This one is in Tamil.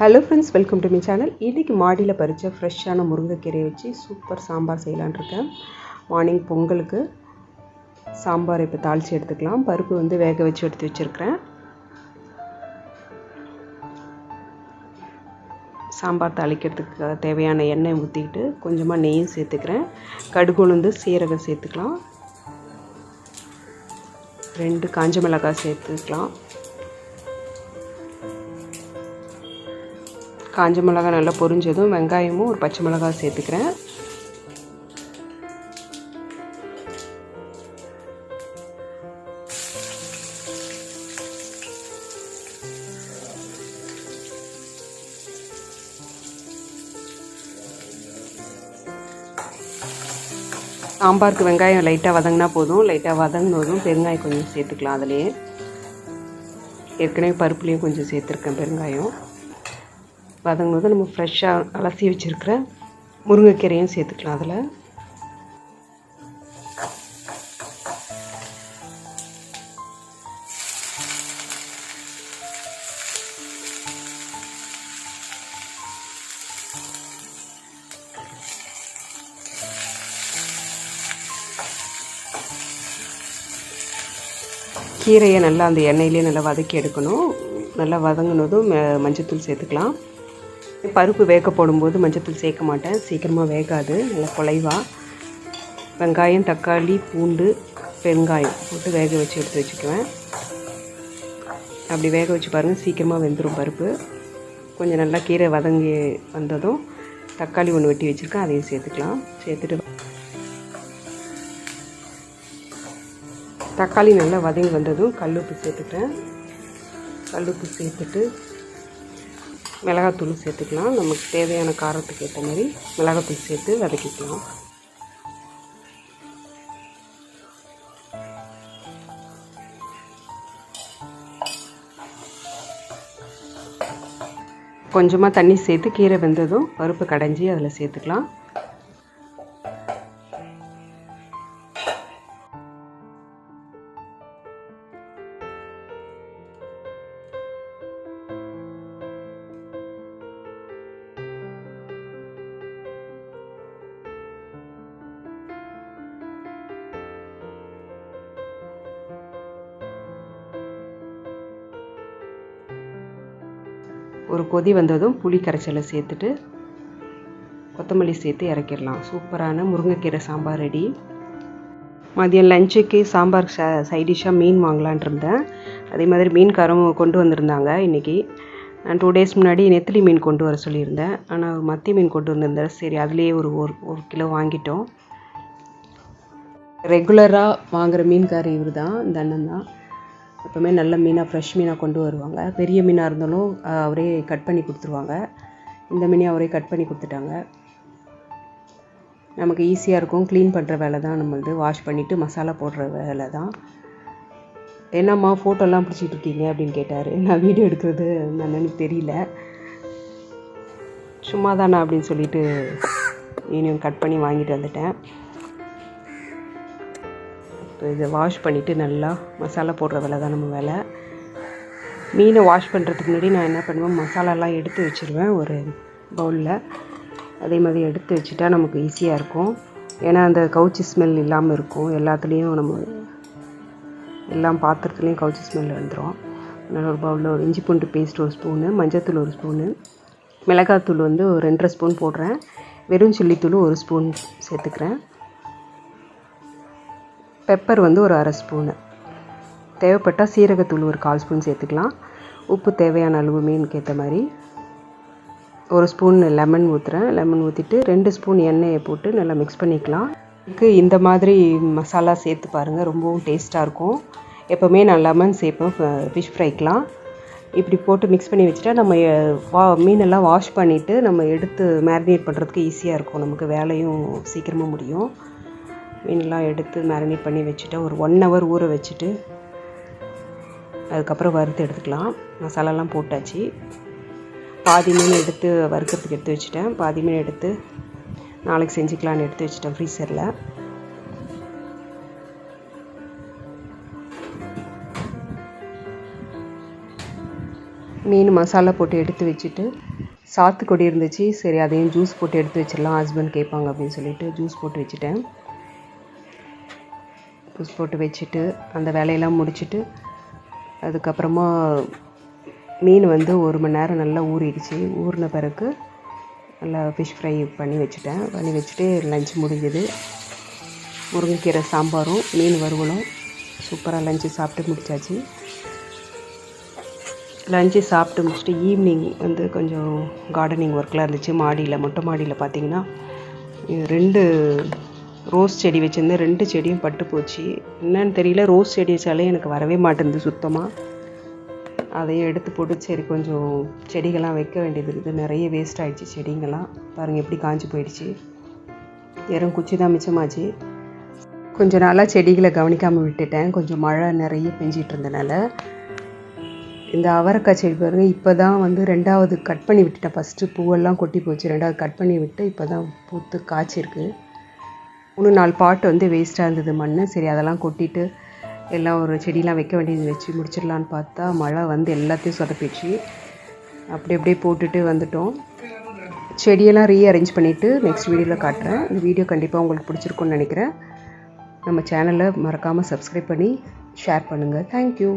Hello friends welcome to my channel இன்றைக்கி மாடியில் பறித்த ஃப்ரெஷ்ஷான முருங்கைக்கீரையை வச்சு சூப்பர் சாம்பார் செய்யலான்னு இருக்கேன் மார்னிங் பொங்கலுக்கு சாம்பார் இப்போ தாளித்து எடுத்துக்கலாம். பருப்பு வந்து வேக வச்சு எடுத்து வச்சுருக்கிறேன். சாம்பார் தாளிக்கிறதுக்கு தேவையான எண்ணெய் ஊற்றிக்கிட்டு கொஞ்சமாக நெய்யும் சேர்த்துக்கிறேன். கடுகு உளுந்து சீரகம் சேர்த்துக்கலாம். ரெண்டு காஞ்ச மிளகாய் சேர்த்துக்கலாம். காஞ்ச மிளகாய் நல்லா பொரிஞ்சதும் வெங்காயமும் ஒரு பச்சை மிளகாய் சேர்த்துக்கிறேன். சாம்பாருக்கு வெங்காயம் லைட்டாக வதங்கினா போதும். லைட்டாக வதங்கினதும் பெருங்காயம் கொஞ்சம் சேர்த்துக்கலாம் அதுலேயே. ஏற்கனவே பருப்புலேயும் கொஞ்சம் சேர்த்துருக்கேன் பெருங்காயம். வதங்கினது நம்ம ஃப்ரெஷ்ஷாக அலசி வச்சுருக்கிற முருங்கைக்கீரையும் சேர்த்துக்கலாம் அதில். கீரையை நல்லா அந்த எண்ணெயிலே நல்லா வதக்கி எடுக்கணும். நல்லா வதங்கினதும் மஞ்சத்தூள் சேர்த்துக்கலாம். பருப்பு வேக போடும்போது மஞ்சத்தூள் சேர்க்க மாட்டேன். சீக்கிரமாக வேகாது. நல்லா குலைவா. வெங்காயம் தக்காளி பூண்டு பெருங்காயம் போட்டு வேக வச்சு எடுத்து வச்சுக்குவேன். அப்படி வேக வச்சு பாருங்கள் சீக்கிரமாக வெந்துடும் பருப்பு. கொஞ்சம் நல்லா கீரை வதங்கி வந்ததும் தக்காளி ஒன்று வெட்டி வச்சுருக்கேன். அதையும் சேர்த்துக்கலாம். சேர்த்துட்டு தக்காளி நல்லா வதங்கி வந்ததும் கல்லுப்பு சேர்த்துட்டேன். கல்லுப்பு சேர்த்துட்டு மிளகாத்தூள் சேர்த்துக்கலாம். நமக்கு தேவையான காரத்துக்கு ஏற்ற மாதிரி மிளகாத்தூள் சேர்த்து வதக்கிக்கலாம். கொஞ்சமாக தண்ணி சேர்த்து கீரை வெந்ததும் பருப்பு கடைஞ்சி அதில் சேர்த்துக்கலாம். ஒரு கொதி வந்ததும் புளி கரைச்சலை சேர்த்துட்டு கொத்தமல்லி சேர்த்து இறக்கிடலாம். சூப்பரான முருங்கைக்கீரை சாம்பார் ரெடி. மதியம் லஞ்சுக்கு சாம்பார் ச சைடிஷ்ஷாக மீன் வாங்கலான் இருந்தேன். அதே மாதிரி மீன்காரம் கொண்டு வந்திருந்தாங்க இன்றைக்கி நான் டூ டேஸ் முன்னாடி நெத்திலி மீன் கொண்டு வர சொல்லியிருந்தேன். ஆனால் மத்தி மீன் கொண்டு வந்திருந்தேன் சரி அதுலேயே ஒரு ஒரு ஒரு கிலோ வாங்கிட்டோம். ரெகுலராக வாங்குகிற மீன்கார் இவர் தான் இந்த அண்ணன் தான் எப்போவுமே நல்ல மீனாக ஃப்ரெஷ் மீனாக கொண்டு வருவாங்க. பெரிய மீனாக இருந்தாலும் அவரே கட் பண்ணி கொடுத்துருவாங்க. இந்த மீனையும் அவரே கட் பண்ணி கொடுத்துட்டாங்க. நமக்கு ஈஸியாக இருக்கும். க்ளீன் பண்ணுற வேலை தான் நம்மளது. வாஷ் பண்ணிவிட்டு மசாலா போடுற வேலை தான். என்னம்மா ஃபோட்டோலாம் பிடிச்சிட்டு இருக்கீங்க அப்படின்னு கேட்டார். நான் வீடியோ எடுக்கிறது என்னன்னு தெரியல. சும்மா தானே அப்படின்னு சொல்லிட்டு மீனையும் கட் பண்ணி வாங்கிட்டு வந்துட்டேன். இப்போ இதை வாஷ் பண்ணிவிட்டு நல்லா மசாலா போடுற வேலை தான் நம்ம வேலை. மீனை வாஷ் பண்ணுறதுக்கு முன்னாடி நான் என்ன பண்ணுவேன் மசாலாலாம் எடுத்து வச்சுருவேன் ஒரு பவுலில் அதே மாதிரி எடுத்து வச்சுட்டா நமக்கு ஈஸியாக இருக்கும். ஏன்னா அந்த கவுச்சி ஸ்மெல் இல்லாமல் இருக்கும். எல்லாத்துலேயும் நம்ம எல்லாம் பாத்திரத்துலேயும் கவுச்சி ஸ்மெல் வந்துடும் அதனால் ஒரு பவுலில் ஒரு இஞ்சி பூண்டு பேஸ்ட் ஒரு ஸ்பூனு மஞ்சத்தூள் ஒரு ஸ்பூனு மிளகாத்தூள் வந்து ஒரு ரெண்டரை ஸ்பூன் போடுறேன். வெறும் சில்லித்தூள் ஒரு ஸ்பூன் சேர்த்துக்கிறேன். பெப்பர் வந்து ஒரு அரை ஸ்பூனு தேவைப்பட்டால் சீரகத்தூள் ஒரு கால் ஸ்பூன் சேர்த்துக்கலாம். உப்பு தேவையான அளவு மீனுக்கு ஏற்ற மாதிரி. ஒரு ஸ்பூன் லெமன் ஊற்றுறேன் லெமன் ஊற்றிட்டு ரெண்டு ஸ்பூன் எண்ணெயை போட்டு நல்லா மிக்ஸ் பண்ணிக்கலாம். இதுக்கு இந்த மாதிரி மசாலா சேர்த்து பாருங்கள் ரொம்பவும் டேஸ்ட்டாக இருக்கும். எப்போவுமே நான் லெமன் சேர்ப்பேன் ஃபிஷ் ஃப்ரைக்கெலாம் இப்படி போட்டு மிக்ஸ் பண்ணி வச்சுட்டா நம்ம வா மீனெல்லாம் வாஷ் பண்ணிவிட்டு நம்ம எடுத்து மேரினேட் பண்ணுறதுக்கு ஈஸியாக இருக்கும். நமக்கு வேலையும் சீக்கிரமாக முடியும். மீன்லாம் எடுத்து மேரினேட் பண்ணி வச்சுட்டு ஒரு ஒன் ஹவர் ஊற வச்சுட்டு அதுக்கப்புறம் வறுத்து எடுத்துக்கலாம். மசாலாலாம் போட்டாச்சு. பாதி மீன் எடுத்து வறுக்கிறதுக்கு எடுத்து வச்சுட்டேன். பாதி மீன் எடுத்து நாளைக்கு செஞ்சுக்கலான்னு எடுத்து வச்சுட்டேன் ஃப்ரீசரில் மீன் மசாலா போட்டு எடுத்து வச்சுட்டு சாத்துக்கொடி இருந்துச்சு. சரி அதையும் ஜூஸ் போட்டு எடுத்து வச்சிடலாம். ஹஸ்பண்ட் கேட்பாங்க அப்படின்னு சொல்லிட்டு ஜூஸ் போட்டு வச்சுட்டேன். ஜூஸ் போட்டு வச்சுட்டு அந்த வேலையெல்லாம் முடிச்சுட்டு அதுக்கப்புறமா மீன் வந்து ஒரு மணி நேரம் நல்லா ஊறிடுச்சு. ஊறின பிறகு நல்லா ஃபிஷ் ஃப்ரை பண்ணி வச்சுட்டேன். பண்ணி வச்சுட்டு லஞ்ச் முடிஞ்சது. முருங்கைக்கீரை சாம்பாரும் மீன் வறுவலும் சூப்பராக லஞ்சு சாப்பிட்டு முடிச்சாச்சு. லஞ்சு சாப்பிட்டு முடிச்சுட்டு ஈவினிங் வந்து கொஞ்சம் கார்டனிங் ஒர்க்லாம் இருந்துச்சு. மாடியில் மொட்டை மாடியில் பார்த்தீங்கன்னா ரெண்டு ரோஸ் செடி வச்சுருந்தேன். ரெண்டு செடியும் பட்டு போச்சு. என்னன்னு தெரியல ரோஸ் செடி வச்சாலே எனக்கு வரவே மாட்டேங்குது சுத்தமாக அதையும் எடுத்து போட்டு சரி கொஞ்சம் செடிகள்லாம் வைக்க வேண்டியது இருக்குது. நிறைய வேஸ்ட் ஆகிடுச்சு செடிங்கள்லாம். பாருங்கள் எப்படி காஞ்சி போயிடுச்சு. வெறும் குச்சி தான் மிச்சமாச்சு. கொஞ்சம் நாளாக செடிகளை கவனிக்காமல் விட்டுட்டேன். கொஞ்சம் மழை நிறைய பெஞ்சிகிட்டு இருந்தனால. இந்த அவரைக்காய் செடி பாருங்கள் இப்போ தான் வந்து ரெண்டாவது கட் பண்ணி விட்டுட்டேன். ஃபஸ்ட்டு பூவெல்லாம் கொட்டி போச்சு. ரெண்டாவது கட் பண்ணி விட்டு இப்போ தான் பூத்து காய்ச்சிருக்கு. மூணு நாலு பாட்டு வந்து வேஸ்ட்டாக இருந்தது. மண் சரி அதெல்லாம் கொட்டிட்டு எல்லாம் ஒரு செடியெலாம் வைக்க வேண்டியது வச்சு முடிச்சிடலான்னு பார்த்தா மழை வந்து எல்லாத்தையும் சொதப்பிடுச்சு. அப்படி அப்படியே போட்டுட்டு வந்துட்டோம். செடியெல்லாம் ரீ அரேஞ்ச் பண்ணிவிட்டு நெக்ஸ்ட் வீடியோவில் காட்டுறேன். இந்த வீடியோ கண்டிப்பாக உங்களுக்கு பிடிச்சிருக்குன்னு நினைக்கிறேன். நம்ம சேனலை மறக்காமல் சப்ஸ்கிரைப் பண்ணி ஷேர் பண்ணுங்கள் தேங்க்யூ